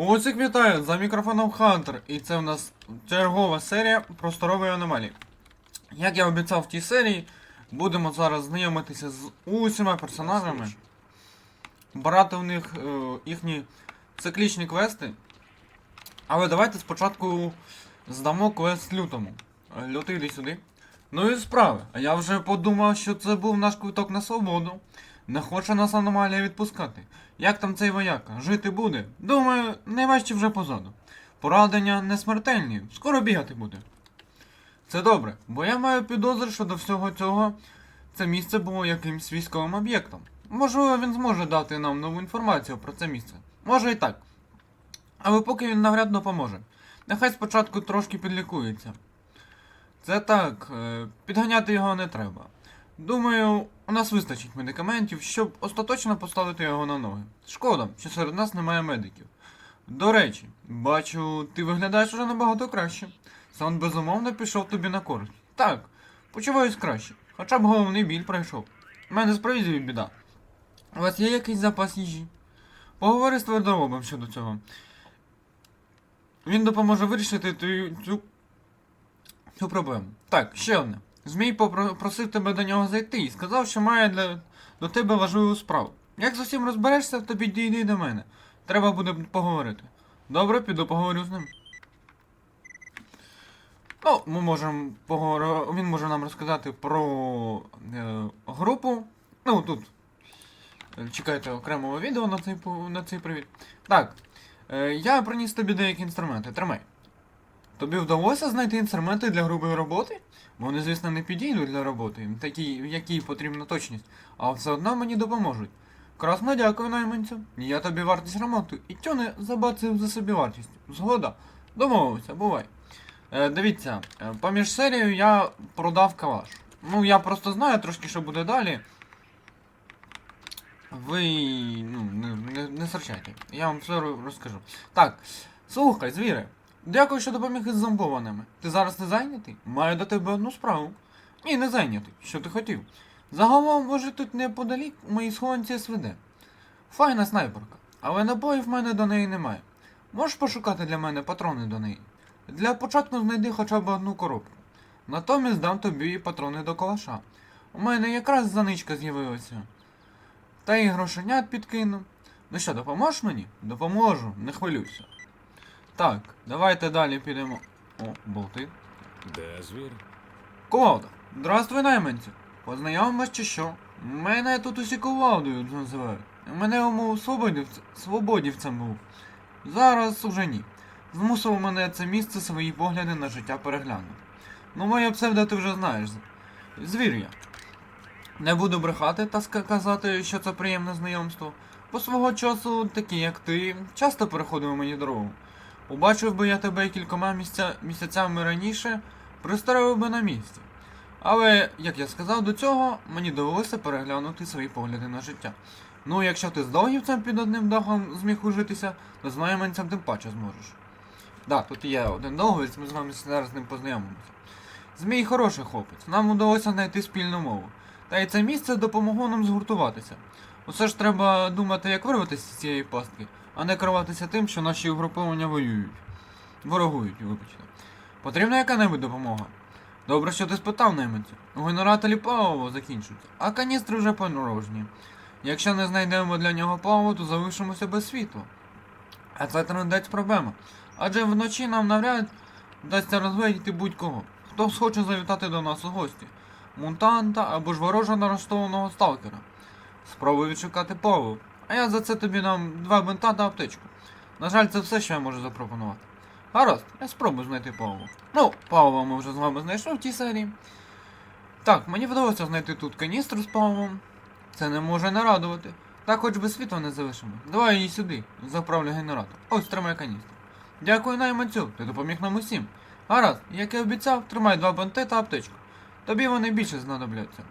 Усіх вітаю! За мікрофоном Хантер, і це в нас чергова серія просторової аномалії. Як я обіцяв в тій серії, будемо зараз знайомитися з усіма персонажами, брати у них е, їхні циклічні квести. Але давайте спочатку здамо квест лютому. Лютий йди сюди. Ну і справи. А я вже подумав, що це був наш квиток на свободу. Не хоче нас аномалія відпускати. Як там цей вояка? Жити буде? Думаю, найважче вже позаду. Порадення не смертельні, скоро бігати буде. Це добре, бо я маю підозри, що до всього цього це місце було якимсь військовим об'єктом. Можливо, він зможе дати нам нову інформацію про це місце. Може і так. Але поки він навряд допоможе. Нехай спочатку трошки підлікується. Це так, е, підганяти його не треба. Думаю, у нас вистачить медикаментів, щоб остаточно поставити його на ноги. Шкода, що серед нас немає медиків. До речі, бачу, ти виглядаєш уже набагато краще. Сон безумовно пішов тобі на користь. Так, почуваюсь краще. Хоча б головний біль пройшов. У мене з провізією біда. У вас є якийсь запас їжі? Поговори з твердоробом щодо цього. Він допоможе вирішити цю, цю проблему. Так, ще одне. Змій попро- просив тебе до нього зайти і сказав, що має для, до тебе важливу справу. Як з усім розберешся, то підійди до мене. Треба буде поговорити. Добре, піду поговорю з ним. Ну, ми можемо поговорити. Він може нам розказати про е, групу. Ну, тут. е, Чекайте окремого відео на цей, на цей привіт. Так. Е, я приніс тобі деякі інструменти. Тримай. Тобі вдалося знайти інструменти для грубої роботи? Вони, звісно, не підійдуть для роботи, такі, в потрібна точність, а все одно мені допоможуть. Красно дякую найманцю. Я тобі вартість ремонту і тьони забацив за собі вартість. Згода. Домовився, бувай. Е, дивіться, е, поміж серією я продав калаш. Ну, я просто знаю трошки, що буде далі. Ви ну, не, не, не серчайте. Я вам все розкажу. Так, слухай, звіре. Дякую, що допоміг із зомбованими. Ти зараз не зайнятий? Маю до тебе одну справу. Ні, не зайнятий. Що ти хотів? Загалом, може, тут неподалік у моїй схованці СВД. Файна снайперка, але набоїв в мене до неї немає. Можеш пошукати для мене патрони до неї? Для початку знайди хоча б одну коробку. Натомість дам тобі патрони до калаша. У мене якраз заничка з'явилася. Та і грошенят підкину. Ну що, допоможеш мені? Допоможу, не хвилюйся. Так, давайте далі підемо. О, болти. Де звір? Кувалда, здравствуй, найманці. Познайомимось чи що? Мене тут усі кувалдою називають. Мене умов свободівцем, свободівцем був. Зараз уже ні. Змусило мене це місце свої погляди на життя переглянути. Ну, моє псевдо ти вже знаєш. Звір я. Не буду брехати та казати, що це приємне знайомство. Бо свого часу такі, як ти, часто переходив мені дорогу. Убачив би я тебе кількома місця... місяцями раніше, пристроїв би на місці. Але, як я сказав до цього, мені довелося переглянути свої погляди на життя. Ну, якщо ти з довгівцем під одним дахом зміг ужитися, то з найманцем тим паче зможеш. Да, тут є один довгівець, ми з вами зараз з ним познайомимося. Змій хороший хлопець, нам удалося знайти спільну мову. Та й це місце допомогло нам згуртуватися. Усе ж треба думати, як вирватися з цієї пастки, а не керуватися тим, що наші угруповання воюють. Ворогують, вибачте. Потрібна яка-небудь допомога. Добре, що ти спитав найманцю. У генераторі паливо закінчується, а каністри вже порожні. Якщо не знайдемо для нього паливо, то залишимося без світла. А це трендець проблема. Адже вночі нам навряд вдасться розгледіти будь-кого, хто схоче завітати до нас у гості. Мутанта або ж ворожо налаштованого сталкера. Спробуй відшукати паливо, а я за це тобі дам два бинта та аптечку. На жаль, це все, що я можу запропонувати. Гаразд, я спробую знайти паливо. Ну, паливо ми вже з вами знайшли в тій серії. Так, мені вдалося знайти тут каністру з паливом. Це не може не радувати. Так хоч би світла не залишимо. Давай її сюди, заправлю генератор. Ось тримай каністру. Дякую найманцю, ти допоміг нам усім. Гаразд, як і обіцяв, тримай два бинти та аптечку. Тобі вони більше знадобляться.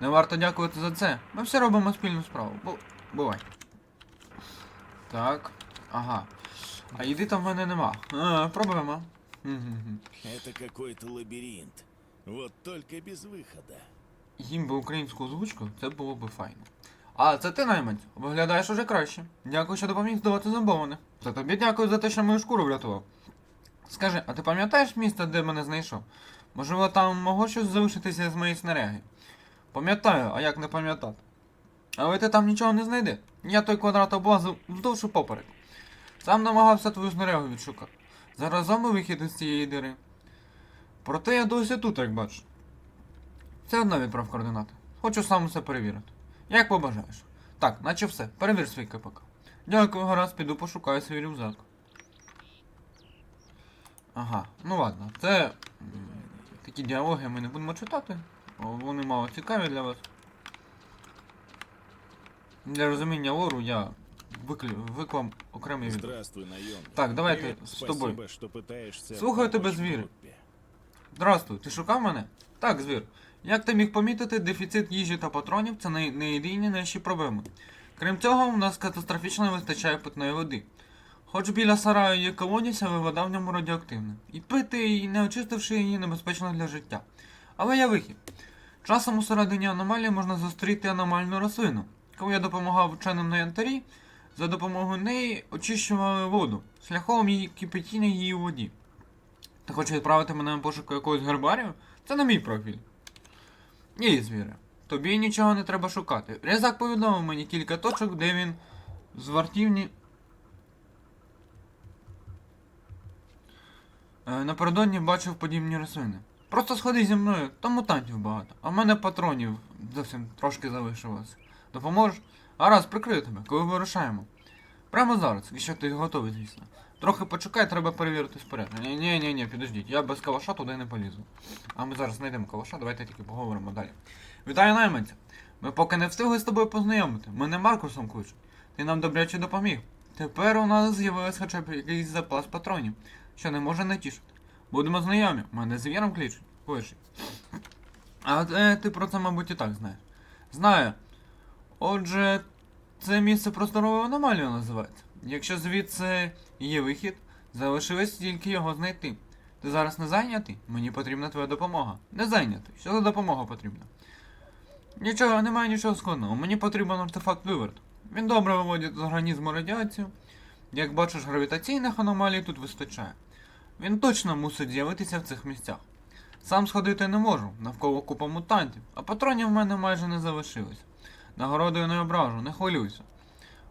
Не варто дякувати за це. Ми всі робимо спільну справу. Бу... Бувай. Так. Ага. А їди там в мене нема. А, проблема. Мгм. Это какой-то лабиринт. Вот только без выхода. Їм би українську озвучку, це було б файно. А, це ти найманць. Виглядаєш уже краще. Дякую, що допоміг здавати зомбованих. За тобі дякую за те, що мою шкуру врятував. Скажи, а ти пам'ятаєш місце, де мене знайшов? Можливо, там могло щось залишитися з моєї снаряги? Пам'ятаю, а як не пам'ятати? Але ти там нічого не знайди. Я той квадрат облазив вздовж і поперек. Сам намагався твою снарягу відшукати. Зараз зомби вихід із цієї дири. Проте я досі тут, як бачиш. Все одно відправ координати. Хочу сам усе перевірити. Як побажаєш. Так, наче все. Перевір свій КПК. Дякую, гаразд, піду пошукаю свій рюкзак. Ага, ну ладно, це такі діалоги ми не будемо читати. Вони мало цікаві для вас. Для розуміння лору я виклю... виклам окремий відео. Здравствуй, наемник. Так, давайте Привет, с Спасибо, тобой. что пытаешься Слухаю тебе, помочь звір. группе. Здравствуй, ти шукав мене? Так, звір. Як ти міг помітити, дефіцит їжі та патронів це не, не єдині наші проблеми. Крім цього, у нас катастрофічно не вистачає питної води. Хоч біля сараю є колодязь, але вода в ньому радіоактивна. І пити її, не очистивши її, небезпечно для життя. Але є вихід. Часом у середині аномалії можна зустріти аномальну рослину. Коли я допомагав вченим на янтарі, за допомогою неї очищували воду, шляхом її кипятіння її у воді. Ти хочеш відправити мене на пошуку якогось гербарію? Це не мій профіль. Ні, звіре. Тобі нічого не треба шукати. Рязак повідомив мені кілька точок, де він з вартівні. Е, Напередодні бачив подібні рослини. Просто сходи зі мною, там мутантів багато, а в мене патронів зовсім трошки залишилось. Допоможеш? А раз, прикрию тебе, коли вирушаємо. Прямо зараз, якщо ти готовий, звісно. Трохи почекай, треба перевірити спорядження. Ні, ні, ні, підождіть, я без калаша туди не полізу. А ми зараз знайдемо калаша, давайте тільки поговоримо далі. Вітаю найманця! Ми поки не встигли з тобою познайомити. Мене Маркусом кличуть. Ти нам добряче допоміг. Тепер у нас з'явився хоча б якийсь запас патронів, що не може не тішити. Будемо знайомі, мене звіром кличуть. Кличуть. А е, ти про це, мабуть, і так знаєш. Знаю. Отже, це місце просторовою аномалією називається. Якщо звідси є вихід, залишилось тільки його знайти. Ти зараз не зайнятий? Мені потрібна твоя допомога. Не зайнятий. Що за допомога потрібна? Нічого, немає нічого складного. Мені потрібен артефакт виверт. Він добре виводить з організму радіацію. Як бачиш, гравітаційних аномалій тут вистачає. Він точно мусить з'явитися в цих місцях. Сам сходити не можу, навколо купа мутантів, а патронів в мене майже не залишилось. Нагородою не ображу, не хвилюйся.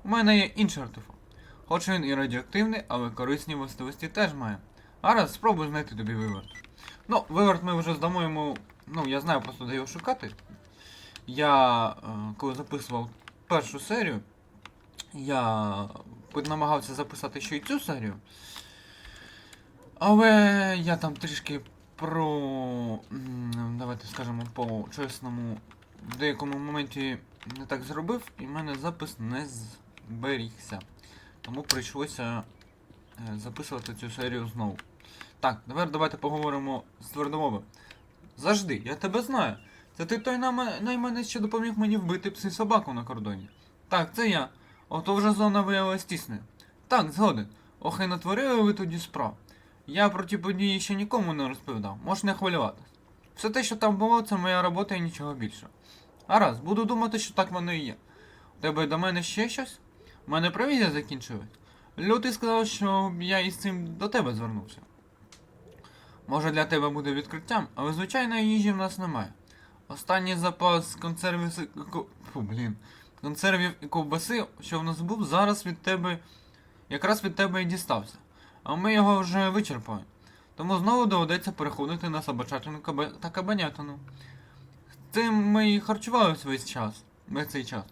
У мене є інший артефакт. Хоч він і радіоактивний, але корисні властивості теж має. Гаразд, спробуй знайти тобі виверт. Ну, виверт ми вже здамо йому. Ну, я знаю просто де його шукати. Я, е, коли записував першу серію, я намагався записати ще й цю серію. Але я там трішки про. Давайте скажемо по чесному. В деякому моменті не так зробив, і в мене запис не зберігся. Тому прийшлося е, записувати цю серію знову. Так, тепер давайте поговоримо з твердомовим. Завжди, я тебе знаю. Це ти той найманець, що допоміг мені вбити пси собаку на кордоні. Так, це я. Ото вже зона виявилась тісною. Так, згоден. Ох, і натворили ви тоді справ. Я про ті події ще нікому не розповідав, можеш не хвилюватись. Все те, що там було, це моя робота і нічого більше. Гаразд, буду думати, що так воно і є. У тебе до мене ще щось? У мене провізія закінчилась. Лютий сказав, що я із цим до тебе звернувся. Може для тебе буде відкриттям, але звичайної їжі в нас немає. Останній запас консервів Фу, блін. консервів і ковбаси, що в нас був, зараз від тебе. якраз від тебе і дістався. А ми його вже вичерпали. Тому знову доведеться переходити на собачатину каба- та кабанятину. Цим ми і харчувалися весь час, весь цей час.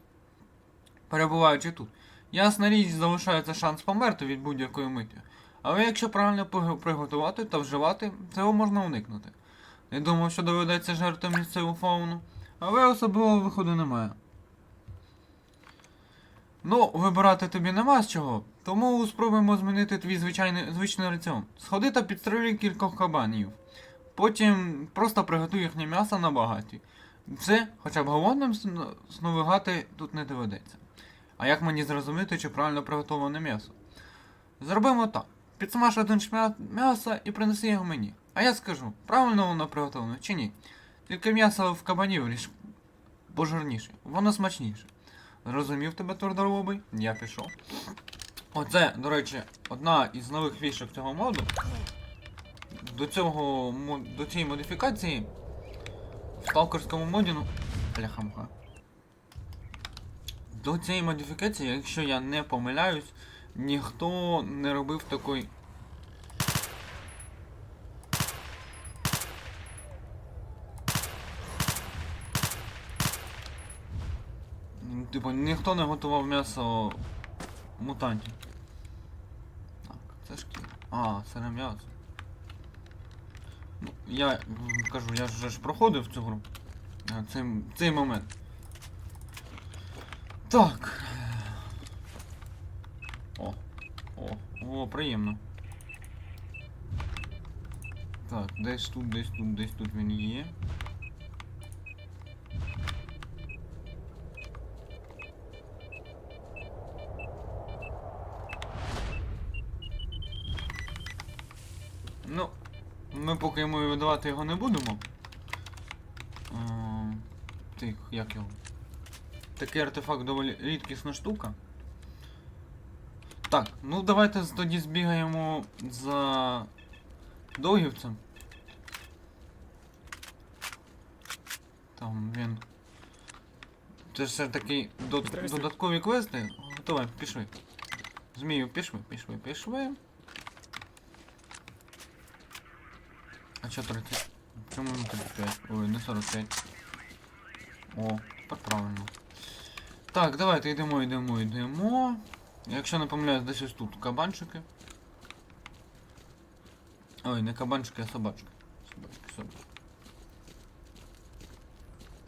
Перебуваючи тут. Ясна річ, залишається шанс померти від будь-якої миті. Але якщо правильно приготувати та вживати, цього можна уникнути. Не думав, що доведеться жерти місцеву фауну, але особливого виходу немає. Ну, вибирати тобі нема з чого, тому спробуємо змінити твій звичайний звичний раціон. Сходи та підстрелюй кількох кабанів. Потім просто приготуй їхнє м'ясо на багаті. Все, хоча б голодним сновигати тут не доведеться. А як мені зрозуміти, чи правильно приготовлене м'ясо? Зробимо так. Підсмаж один шмат м'яса і принеси його мені. А я скажу, правильно воно приготовлено чи ні. Тільки м'ясо в кабанів лиш пожирніше, воно смачніше. Зрозумів тебе твердолобий? Я пішов. Оце, до речі, одна із нових фішок цього моду. До цього до цієї модифікації сталкерському моді, ну. Бляха-муха. До цієї модифікації, якщо я не помиляюсь, ніхто не робив такої. Типу, ніхто не готував м'ясо мутантів. Так, це шкіра. А, це не м'ясо. Я кажу, я вже ж проходив цю гру. Цей, цей момент. Так. О, о, о, приємно. Так, десь тут, десь тут, десь тут він є. Поки йому видавати його не будемо. Ем, Тих, як його? Такий артефакт доволі рідкісна штука. Так, ну давайте тоді збігаємо за довгівцем. Там він. Це все таки додаткові квести. Давай, пішли. Змію, пішли, пішли, пішли. А чо 30? Чому не 35? Ой, не 45. О, тепер правильно. Так, давайте йдемо, йдемо, йдемо. Якщо не десь ось тут кабанчики. Ой, не кабанчики, а собачки. Собачки, собачки.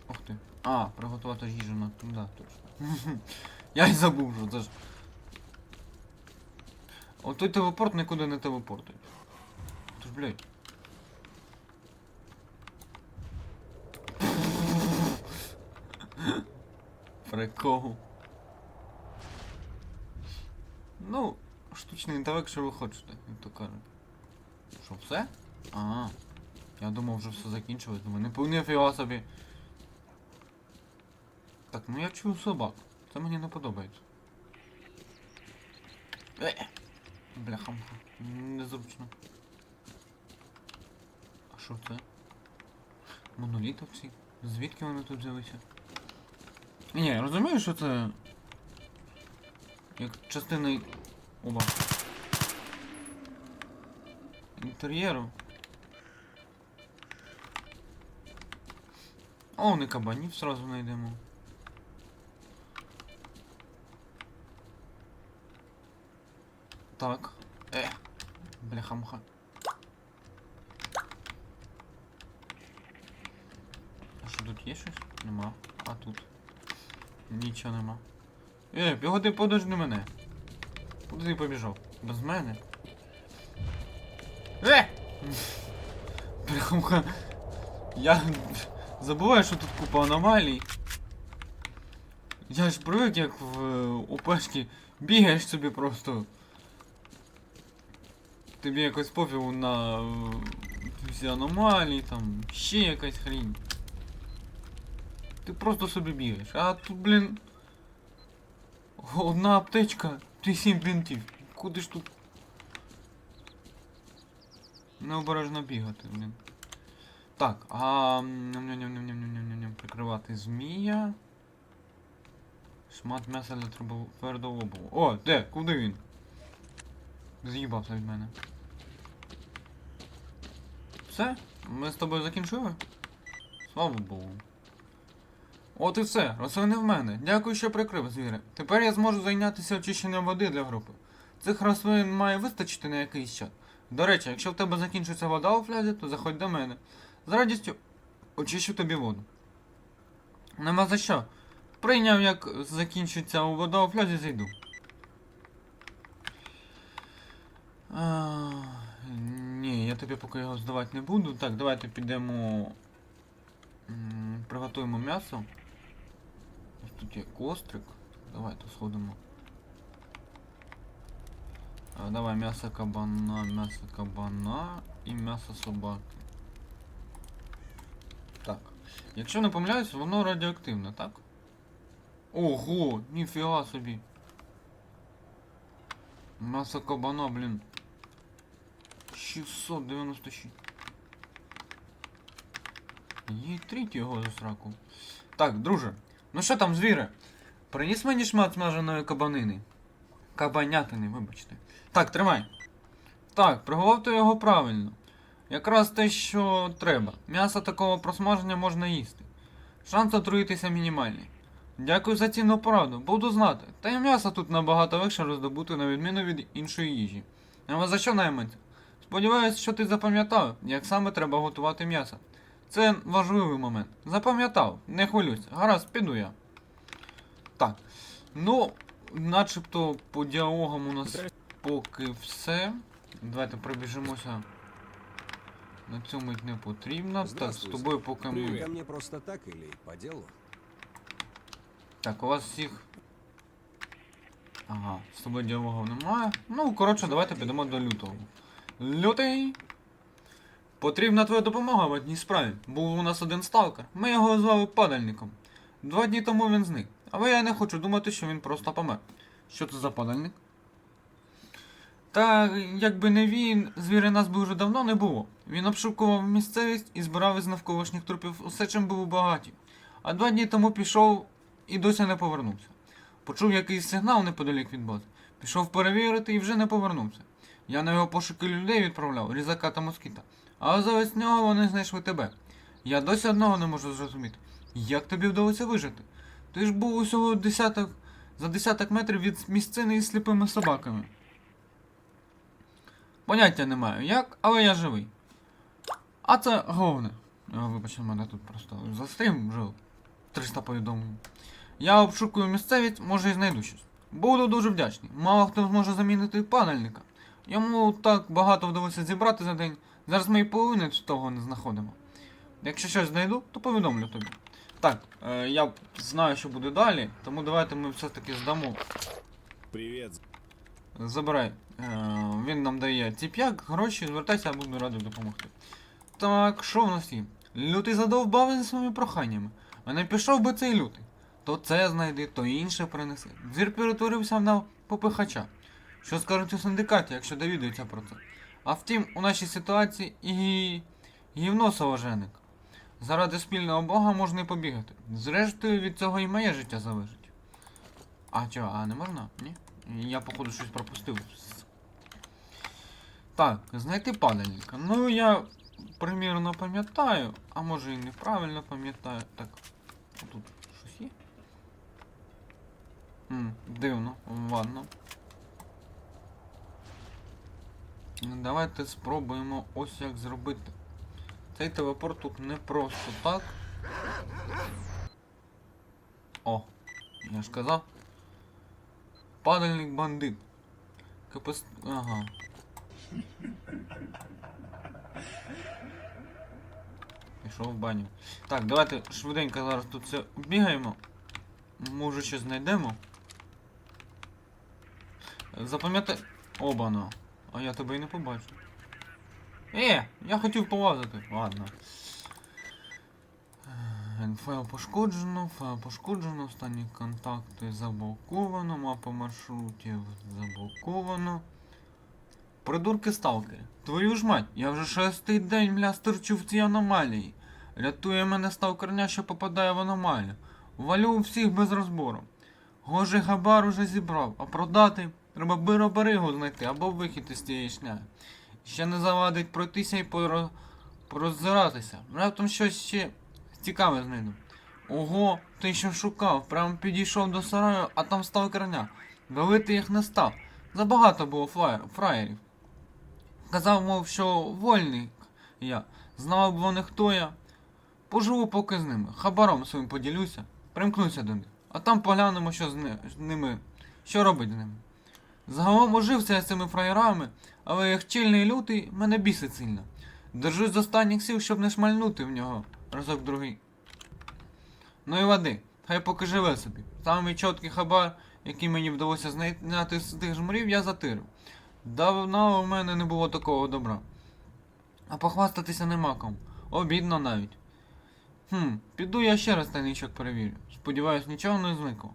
Ух ти. А, приготувати їжу на. Да, точно. Я й забув, що це ж. От той телепорт нікуди не телепортує. Тож, блядь. Прикол. Ну, штучний інтелект, що ви хочете, як то кажуть. Що, все? А, я думав, вже все закінчилось, думаю, не повні фіга собі. Так, ну я чую собак. Це мені не подобається. Е, бляха незручно. А що це? Монолітовці? Звідки вони тут взялися? Ні, я розумію, що це. Як частина. Оба. Інтер'єру. О, не кабанів сразу знайдемо. Так. Е. Бляха-муха. А що тут є щось? Нема. А тут. Нічого нема. Е, погоди, подожди мене. Куди ти побіжав? Без мене. Е! Бляха-муха. Я забуваю, що тут купа аномалій. Я ж привик, як в е, бігаєш собі просто. Тобі якось пофігу на е, всі аномалії, там ще якась хрінь. Ти просто собі бігаєш. А тут, блін. Одна аптечка, ти сім бінтів. Куди ж тут? Необережно бігати, блін. Так, а прикривати змія. Шмат м'яса для твердого обуву. О, де? Куди він? З'їбався від мене. Все? Ми з тобою закінчили? Слава Богу. От і все, рослини в мене. Дякую, що прикрив, звіре. Тепер я зможу зайнятися очищенням води для групи. Цих рослин має вистачити на якийсь час. До речі, якщо в тебе закінчиться вода у флязі, то заходь до мене. З радістю очищу тобі воду. Нема за що. Прийняв, як закінчиться у вода у флязі, зайду. А, ні, я тобі поки його здавати не буду. Так, давайте підемо. Приготуємо м'ясо. Ось тут є кострик. Давайте сходимо. А, давай м'ясо кабана, м'ясо кабана і м'ясо собаки. Так. Якщо не помиляюсь, воно радіоактивне, так? Ого, ніфіга собі. М'ясо кабана, блін. 696. Їй тріть його за сраку. Так, друже, Ну що там, звіре? Приніс мені шмат смаженої кабанини. Кабанятини, вибачте. Так, тримай. Так, приголовте його правильно. Якраз те, що треба. М'ясо такого просмаження можна їсти. Шанс отруїтися мінімальний. Дякую за цінну пораду, буду знати. Та й м'ясо тут набагато легше роздобути на відміну від іншої їжі. А за що найманця? Сподіваюсь, що ти запам'ятав, як саме треба готувати м'ясо. Це важливий момент. Запам'ятав, не хвилюйся. Гаразд, піду я. Так. Ну, начебто по діалогам у нас поки все. Давайте пробіжимося. На цю мить не потрібно. Так, з тобою поки ми. Мне просто так или по делу? Так, у вас всіх. Ага, з тобою діалогів немає. Ну, коротше, давайте підемо до лютого. Лютий! Потрібна твоя допомога в одній справі. Був у нас один сталкер. Ми його звали падальником. Два дні тому він зник. Але я не хочу думати, що він просто помер. Що це за падальник? Та якби не він, звіри нас би вже давно не було. Він обшукував місцевість і збирав із навколишніх трупів усе, чим був багаті. А два дні тому пішов і досі не повернувся. Почув якийсь сигнал неподалік від бази. Пішов перевірити і вже не повернувся. Я на його пошуки людей відправляв, різака та москіта. Але замість нього вони знайшли тебе. Я досі одного не можу зрозуміти. Як тобі вдалося вижити? Ти ж був усього десяток, за десяток метрів від місцини із сліпими собаками. Поняття не маю як, але я живий. А це головне. Вибачте, мене тут просто застрім вже 300 повідомлень. Я обшукую місцевість, може і знайду щось. Буду дуже вдячний. Мало хто зможе замінити панельника. Йому так багато вдалося зібрати за день. Зараз ми і половини того не знаходимо. Якщо щось знайду, то повідомлю тобі. Так, е, я знаю, що буде далі, тому давайте ми все-таки здамо. Привет. Забирай. Е, він нам дає тіп'як, гроші, звертайся, я буду радий допомогти. Так, що в нас є? Лютий задовбав своїми проханнями. А не пішов би цей лютий. То це знайди, то інше принеси. Звір перетворився на попихача. Що скажуть у синдикаті, якщо довідуються про це? А втім, у нашій ситуації і гівно соложеник. Заради спільного бога можна і побігати. Зрештою, від цього і моє життя залежить. А чого, а не можна? Ні? Я, походу, щось пропустив. Так, знайти падальника. Ну, я примірно пам'ятаю, а може і неправильно пам'ятаю. Так, тут щось є? М, дивно, ладно. Ну, Давайте спробуємо ось як зробити. Цей телепорт тут не просто так. О, я ж казав. Падальник бандит. КПС... Ага. Пішов в баню. Так, давайте швиденько зараз тут все бігаємо. Може щось знайдемо. Запам'ятай. Обана. А я тебе і не побачу. Е, я хотів полазити. Ладно. Е, Файл пошкоджено, файл пошкоджено, останні контакти заблоковано, мапа маршрутів заблоковано. Придурки сталкери. Твою ж мать, я вже шостий день мля стерчу в цій аномалії. Рятує мене сталкерня, що попадає в аномалію. Валю всіх без розбору. Гожий габар уже зібрав, а продати треба бироберигу знайти або вихід із цієї шняги. Ще не завадить пройтися і поро... пороззиратися. Раптом щось ще цікаве знайду. Ого, ти що шукав, прямо підійшов до сараю, а там став сталкерня. Давити їх не став. Забагато було флаєр, фраєрів. Казав, мов, що вольник я. Знав б вони, хто я. Поживу поки з ними, хабаром своїм поділюся, примкнуся до них, а там поглянемо, що з ними, що робить з ними. Загалом ожився я з цими фраєрами, але як чільний лютий мене бісить сильно. Держусь з останніх сил, щоб не шмальнути в нього разок другий. Ну і води, хай поки живе собі. Самий чіткий хабар, який мені вдалося знайти з тих жмурів, я затирив. Давно у мене не було такого добра. А похвастатися нема кому. Обідно навіть. Хм, піду я ще раз тайничок перевірю. Сподіваюсь, нічого не зникло.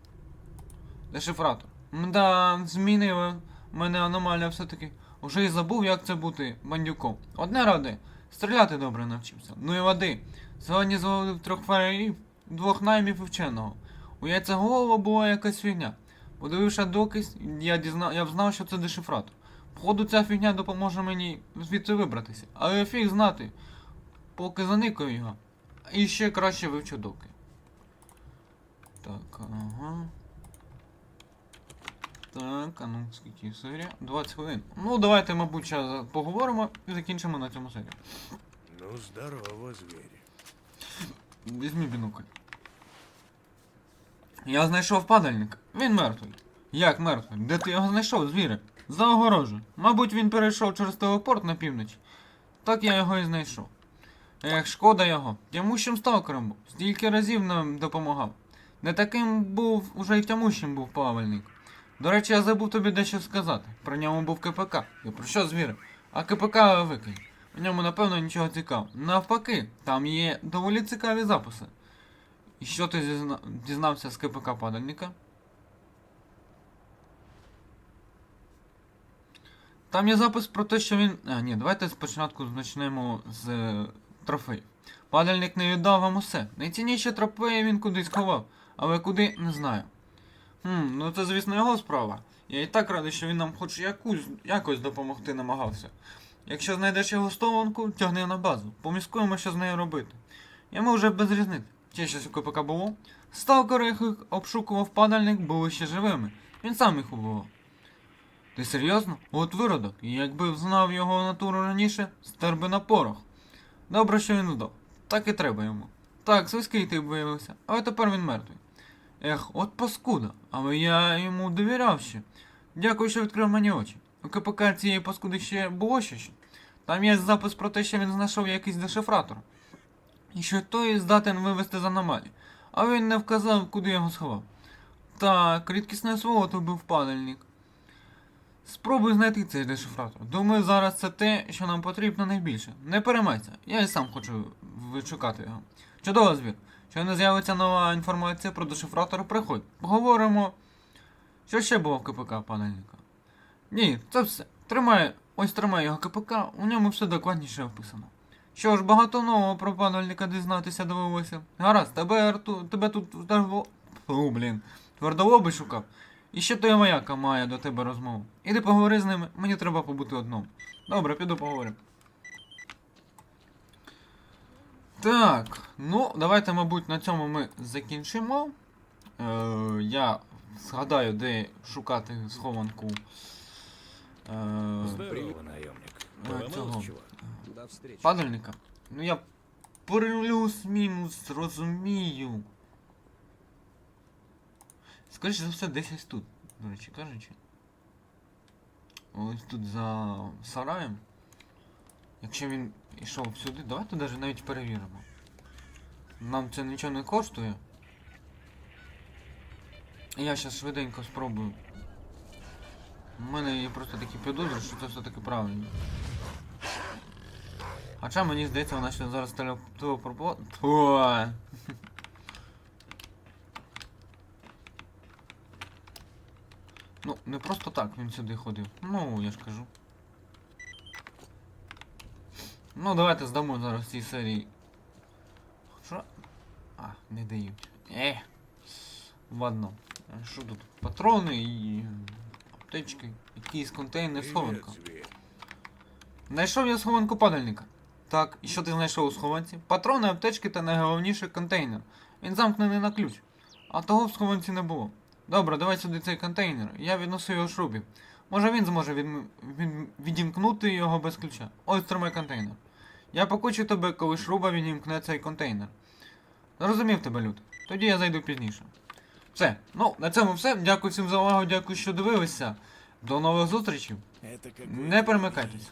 Дешифратор. Мда, змінила мене аномалія все-таки. Уже й забув, як це бути бандюком. Одне ради, стріляти добре навчився. Ну і води. Сьогодні зловив трьох фарерів, двох наймів і вченого. У яйцеголова була якась фігня. Подививши доказ, я дізна... я взнав, що це дешифратор. Походу, ця фігня допоможе мені звідси вибратися. Але фіг знати, поки заникаю його. І ще краще вивчу доки. Так, ага. Так, а ну скільки серія? 20 хвилин. Ну, давайте, мабуть, зараз поговоримо і закінчимо на цьому серію. Ну, здорово, зверь. Візьмі бінокль. Я знайшов падальник. Він мертвий. Як мертвий? Де ти його знайшов, звіре? За огорожею. Мабуть, він перейшов через телепорт на північ. Так я його і знайшов. Ех, шкода його. Тямущим сталкером був. Стільки разів нам допомагав. Не таким був, уже й тямущим був плавальник. До речі, я забув тобі дещо сказати. Про ньому був КПК. Я про що звіре? А КПК викинь. В ньому, напевно, нічого цікавого. Навпаки, там є доволі цікаві записи. І що ти зізна... дізнався з КПК падальника? Там є запис про те, що він. А, ні, давайте спочатку почнемо з е, трофеїв. Падальник не віддав вам усе. Найцінніші трофеї він кудись ховав, але куди не знаю. Хм, ну це, звісно, його справа. Я і так радий, що він нам хоч якусь, якось допомогти намагався. Якщо знайдеш його столонку, тягни на базу. Поміскуємо, що з нею робити. Йому вже без різниці. Чи щось у КПК було? Сталкери, яких обшукував падальник, були ще живими. Він сам їх убивав. Ти серйозно? От виродок. І якби знав його натуру раніше, стер би на порох. Добре, що він здох. Так і треба йому. Так, свиський ти виявився, але тепер він мертвий. Ех, от паскуда, але я йому довіряв ще. Дякую, що відкрив мені очі. У КПК цієї паскуди ще було ще. Там є запис про те, що він знайшов якийсь дешифратор. І що той здатен вивести з аномалії. А він не вказав, куди його сховав. Так, рідкісне слово то був падальник. Спробуй знайти цей дешифратор. Думаю, зараз це те, що нам потрібно найбільше. Не переймайся, я і сам хочу відшукати його. Чудово, звір. Що не з'явиться нова інформація про дешифратор, приходь. Поговоримо. Що ще було в КПК падальника? Ні, це все. Тримай, ось тримай його КПК, у ньому все докладніше описано. Що ж, багато нового про падальника дізнатися довелося. Гаразд, тебе, Арту, тебе тут. Фу, блін, твердолоби шукав. І ще той вояка має до тебе розмову. Іди поговори з ними, мені треба побути одному. Добре, піду поговоримо. Так, ну, давайте, мабуть, на цьому ми закінчимо. Е, я згадаю, де шукати схованку. Е, Здорово, наемник. Цього. До падальника. Ну я плюс-мінус розумію. Скоріше за все, десь тут, до речі, кажучи. Ось тут за сараєм. Якщо він йшов сюди, давайте навіть навіть перевіримо. Нам це нічого не коштує. Я зараз швиденько спробую. У мене є просто такі підозри, що це все-таки правильно. Хоча мені здається, вона ще зараз телепропо... Ну, не просто так він сюди ходив. Ну, я ж кажу. Ну, давайте здамо зараз цій серії. Що? А, не дають. Ех. Ладно. Що тут? Патрони і аптечки. Якийсь контейнер схованка. Знайшов я схованку падальника. Так, і що ти знайшов у схованці? Патрони, аптечки та найголовніше контейнер. Він замкнений на ключ. А того в схованці не було. Добре, давай сюди цей контейнер. Я віднесу його шрубі. Може він зможе від... від... відімкнути його без ключа. Ось тримай контейнер. Я покучу тебе, коли шруба відімкне цей контейнер. Зрозумів тебе, Люд. Тоді я зайду пізніше. Все. Ну, на цьому все. Дякую всім за увагу, дякую, що дивилися. До нових зустрічей. Не перемикайтесь.